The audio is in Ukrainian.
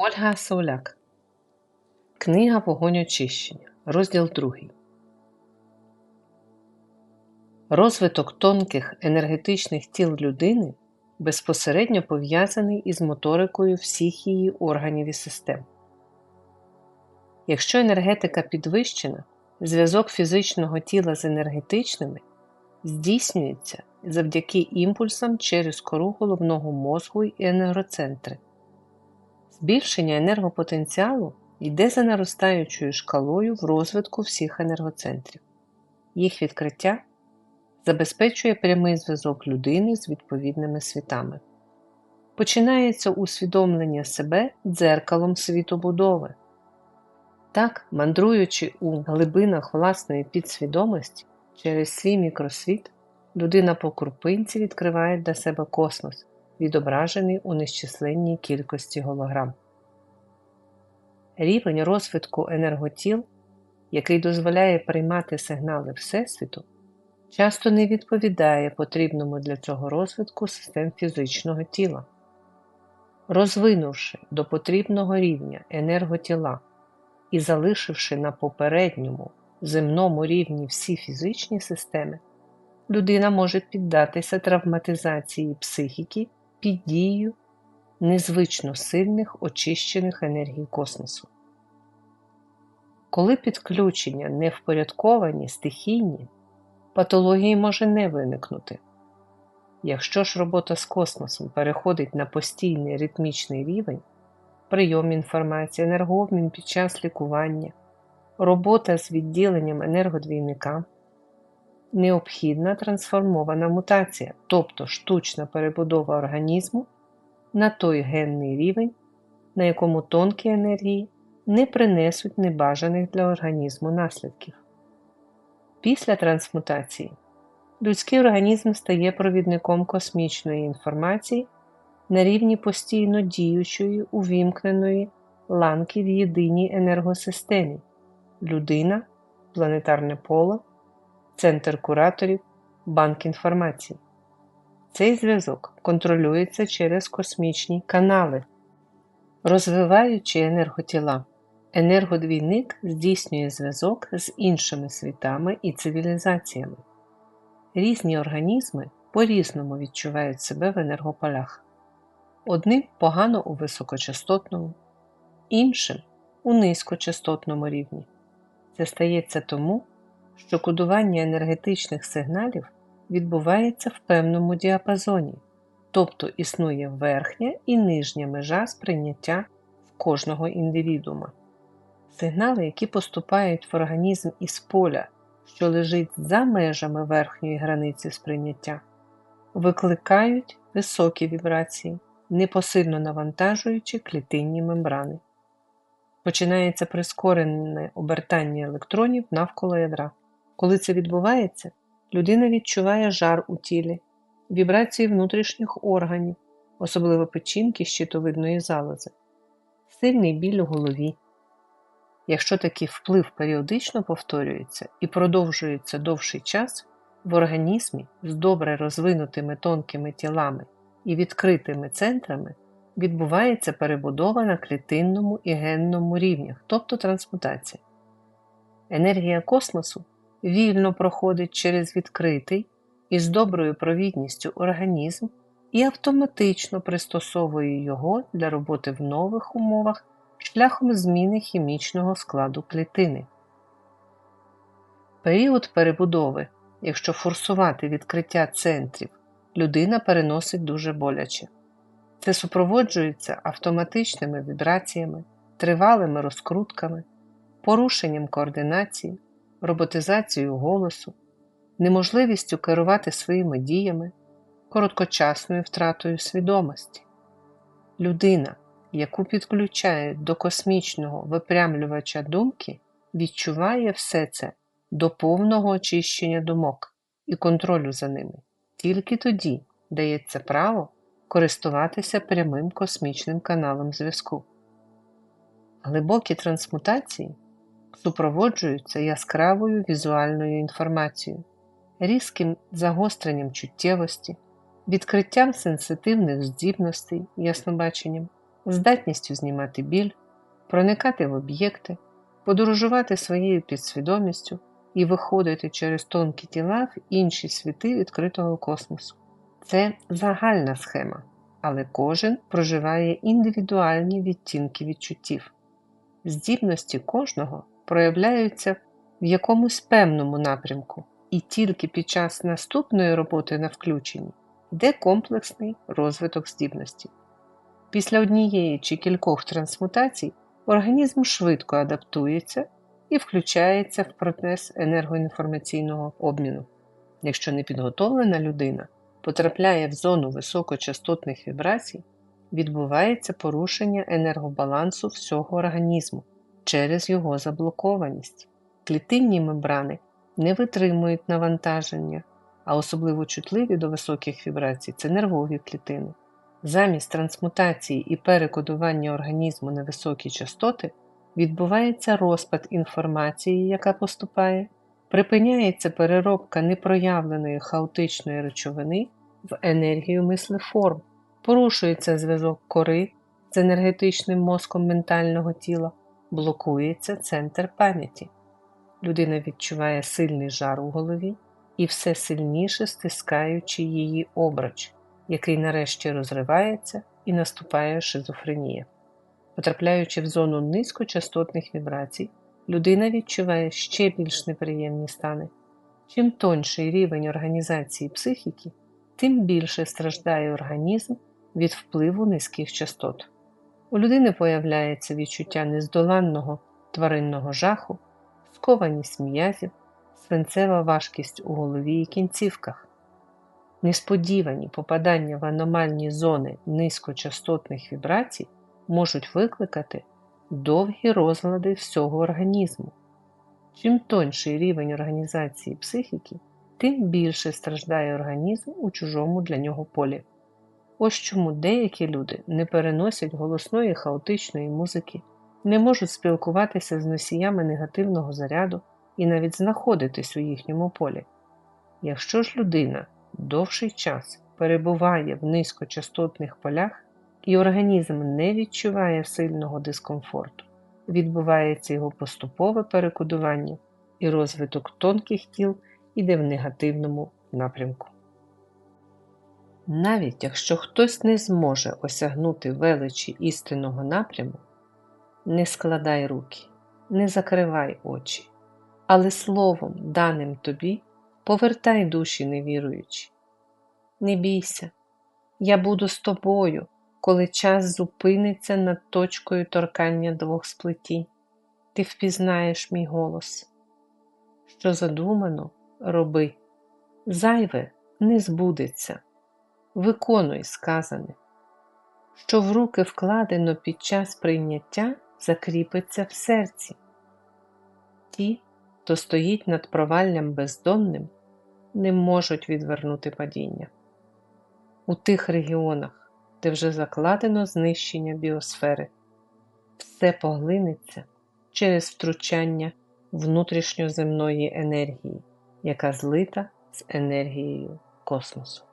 Ольга Соуляк. Книга Вогонь очищення. Розділ 2. Розвиток тонких енергетичних тіл людини безпосередньо пов'язаний із моторикою всіх її органів і систем. Якщо енергетика підвищена, зв'язок фізичного тіла з енергетичними здійснюється завдяки імпульсам через кору головного мозку і енергоцентри. Збільшення енергопотенціалу йде за наростаючою шкалою в розвитку всіх енергоцентрів. Їх відкриття забезпечує прямий зв'язок людини з відповідними світами. Починається усвідомлення себе дзеркалом світобудови. Так, мандруючи у глибинах власної підсвідомості через свій мікросвіт, людина по крупинці відкриває для себе космос, відображений у нещисленній кількості голограм. Рівень розвитку енерготіл, який дозволяє приймати сигнали Всесвіту, часто не відповідає потрібному для цього розвитку систем фізичного тіла. Розвинувши до потрібного рівня енерготіла і залишивши на попередньому земному рівні всі фізичні системи, людина може піддатися травматизації психіки під дією незвично сильних очищених енергій космосу. Коли підключення не впорядковані стихійні, патології може не виникнути. Якщо ж робота з космосом переходить на постійний ритмічний рівень, прийом інформації, енергообмін під час лікування, робота з відділенням енергодвійника, необхідна трансформована мутація, тобто штучна перебудова організму на той генний рівень, на якому тонкі енергії не принесуть небажаних для організму наслідків. Після трансмутації людський організм стає провідником космічної інформації на рівні постійно діючої увімкненої ланки в єдиній енергосистемі людина, планетарне поле, центр кураторів, банк інформації. Цей зв'язок контролюється через космічні канали, розвиваючи енерготіла. Енергодвійник здійснює зв'язок з іншими світами і цивілізаціями. Різні організми по-різному відчувають себе в енергополях. Одним погано у високочастотному, іншим у низькочастотному рівні. Це стається тому, що кодування енергетичних сигналів відбувається в певному діапазоні, тобто існує верхня і нижня межа сприйняття в кожного індивідуума. Сигнали, які поступають в організм із поля, що лежить за межами верхньої границі сприйняття, викликають високі вібрації, непосильно навантажуючи клітинні мембрани. Починається прискорене обертання електронів навколо ядра. Коли це відбувається, людина відчуває жар у тілі, вібрації внутрішніх органів, особливо печінки щитовидної залози, сильний біль у голові. Якщо такий вплив періодично повторюється і продовжується довший час, в організмі з добре розвинутими тонкими тілами і відкритими центрами відбувається перебудова на клітинному і генному рівнях, тобто трансмутація. Енергія космосу вільно проходить через відкритий і з доброю провідністю організм і автоматично пристосовує його для роботи в нових умовах шляхом зміни хімічного складу клітини. Період перебудови, якщо форсувати відкриття центрів, людина переносить дуже боляче. Це супроводжується автоматичними вібраціями, тривалими розкрутками, порушенням координації, роботизацією голосу, неможливістю керувати своїми діями, короткочасною втратою свідомості. Людина, яку підключають до космічного випрямлювача думки, відчуває все це до повного очищення думок і контролю за ними. Тільки тоді дається право користуватися прямим космічним каналом зв'язку. Глибокі трансмутації супроводжуються яскравою візуальною інформацією, різким загостренням чуттєвості, відкриттям сенситивних здібностей яснобаченням, здатністю знімати біль, проникати в об'єкти, подорожувати своєю підсвідомістю і виходити через тонкі тіла в інші світи відкритого космосу. Це загальна схема, але кожен проживає індивідуальні відтінки відчуттів. Здібності кожного проявляються в якомусь певному напрямку, і тільки під час наступної роботи на включенні йде комплексний розвиток здібності. Після однієї чи кількох трансмутацій організм швидко адаптується і включається в процес енергоінформаційного обміну. Якщо непідготовлена людина потрапляє в зону високочастотних вібрацій, відбувається порушення енергобалансу всього організму через його заблокованість. Клітинні мембрани не витримують навантаження, а особливо чутливі до високих вібрацій це нервові клітини. Замість трансмутації і перекодування організму на високі частоти відбувається розпад інформації, яка поступає, припиняється переробка непроявленої хаотичної речовини в енергію мислеформ, порушується зв'язок кори з енергетичним мозком ментального тіла, блокується центр пам'яті. Людина відчуває сильний жар у голові і все сильніше стискаючи її обруч, який нарешті розривається і наступає шизофренія. Потрапляючи в зону низькочастотних вібрацій, людина відчуває ще більш неприємні стани. Чим тонший рівень організації психіки, тим більше страждає організм від впливу низьких частот. У людини появляється відчуття нездоланного тваринного жаху, скованість м'язів, свинцева важкість у голові і кінцівках. Несподівані попадання в аномальні зони низькочастотних вібрацій можуть викликати довгі розлади всього організму. Чим тонший рівень організації психіки, тим більше страждає організм у чужому для нього полі. Ось чому деякі люди не переносять голосної хаотичної музики, не можуть спілкуватися з носіями негативного заряду і навіть знаходитись у їхньому полі. Якщо ж людина довший час перебуває в низькочастотних полях і організм не відчуває сильного дискомфорту, відбувається його поступове перекодування і розвиток тонких тіл іде в негативному напрямку. Навіть якщо хтось не зможе осягнути величі істинного напряму, не складай руки, не закривай очі, але словом, даним тобі, повертай душі невіруючі. Не бійся, я буду з тобою, коли час зупиниться над точкою торкання двох сплетінь. Ти впізнаєш мій голос. Що задумано, роби, зайве не збудеться виконуй сказане, що в руки вкладено під час прийняття закріпиться в серці. Ті, хто стоїть над проваллям бездонним, не можуть відвернути падіння. У тих регіонах, де вже закладено знищення біосфери, все поглинеться через втручання внутрішньоземної енергії, яка злита з енергією космосу.